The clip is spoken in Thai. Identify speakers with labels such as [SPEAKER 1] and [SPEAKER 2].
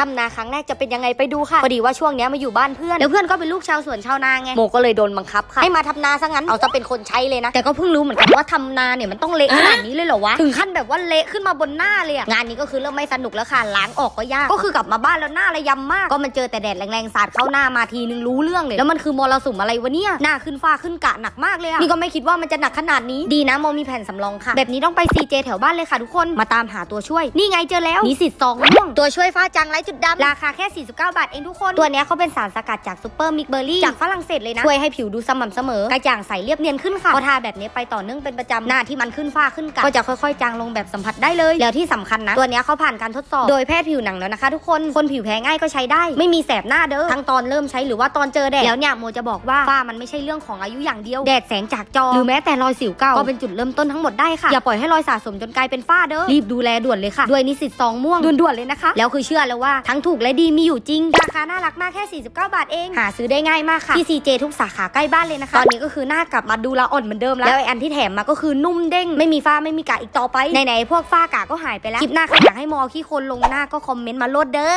[SPEAKER 1] ทำนาครั้งแรกจะเป็นยังไงไปดูค่ะพอดีว่าช่วงเนี้ยมาอยู่บ้านเพื่อนแล้วเพื่อนก็เป็นลูกชาวสวนชาวนาไงโมก็เลยโดนบังคับค่ะให้มาทำนาซะงั้นเอาจะเป็นคนใช้เลยนะแต่ก็เพิ่งรู้เหมือนกันว่าทำนาเนี่ยมันต้องเละขนาดนี้เลยเหรอวะถึงขั้นแบบว่าเละขึ้นมาบนหน้าเลยอะงานนี้ก็คือเริ่มไม่สนุกแล้วค่ะล้างออกก็ยากก็คือกลับมาบ้านแล้วหน้าระยำมาก ก็มันเจอแต่แดดแรงๆสาดเข้าหน้ามาทีนึงรู้เรื่องเลยแล้วมันคือมรสุมอะไรวะเนี่ยหน้าขึ้นฟ้าขึ้นกะหนักมากเลยอะนี่ก็ไม่คิดว่ามันจะหนักขนาดนี้ดีนะโมมีแผ่นสำรองค่ะ แบบนี้ต้องไป CJ แถวบ้านเลยค่ะทุกคนมาตามหาตัวช่วย นี่ไงเจอแล้วนิสิตซองม่วงตัวช่วยฟ้าจังไร้จุดดำราคาแค่ 49 บาทเองทุกคน ตัวเนี้ยเขาเป็นสารสกัดจากซูเปอร์มิกเบอร์รี่จากฝรั่งเศสเลยนะ ช่วยให้ผิวดูสม่ำเสมอกระจ่างใสเรียบเนียนขึ้นค่ะพอทาแบบนี้ไปต่อเนื่องเป็นประจำหน้าที่มันขึ้นฟ้าขึ้นกะก็จะค่อยๆจางลงแบบสัมผัสได้เลย แล้วที่สำคัญนะ ตัวเนี้ยเขาผ่านการทดสอบ โดยแพทย์ผิวหนังแล้วนะคะ ทุกคนคนผิวแพ้ง่ายก็ใช้ได้ ไม่มีแสบหน้าเด้อทั้งตอนเริ่มใช้หรือว่าตอนเจอแดดแล้วเนี่ยโมจะบอกว่าฝ้ามันไม่ใช่เรื่องของอายุอย่างเดียวแดดแสงจากจอหรือแม้แต่รอยสิวเก่าก็เป็นจุดเริ่มต้นทั้งหมดได้ค่ะอย่าปล่อยให้รอยสะสมจนกลายเป็นฝ้าเด้อรีบดูแลด่วนเลยค่ะด้วยนิสิตซองม่วงด่วนๆเลยนะคะ แล้วคือเชื่อแล้วว่าทั้งถูกและดีมีอยู่จริง ราคาน่ารักมากแค่ 49 บาทเอง หาซื้อได้ง่ายมากค่ะที่ CJ ทุกสาขาใกล้บ้านเลยนะคะ ตอนนี้ก็คือหน้ากลับมาดูละอ่อนเหมือนเดิมแล้ว แล้วไออันที่แถมมาก็คือนุ่มเด้ง ไม่มีฝ้าไม่มีกะอีกต่อไปไหนๆพวกฝ้ากะก็หายไปแล้ว คลิปหน้าใครอยากให้มอขี้โคนลงหน้าก็คอมเมนต์มาโลดเด้อ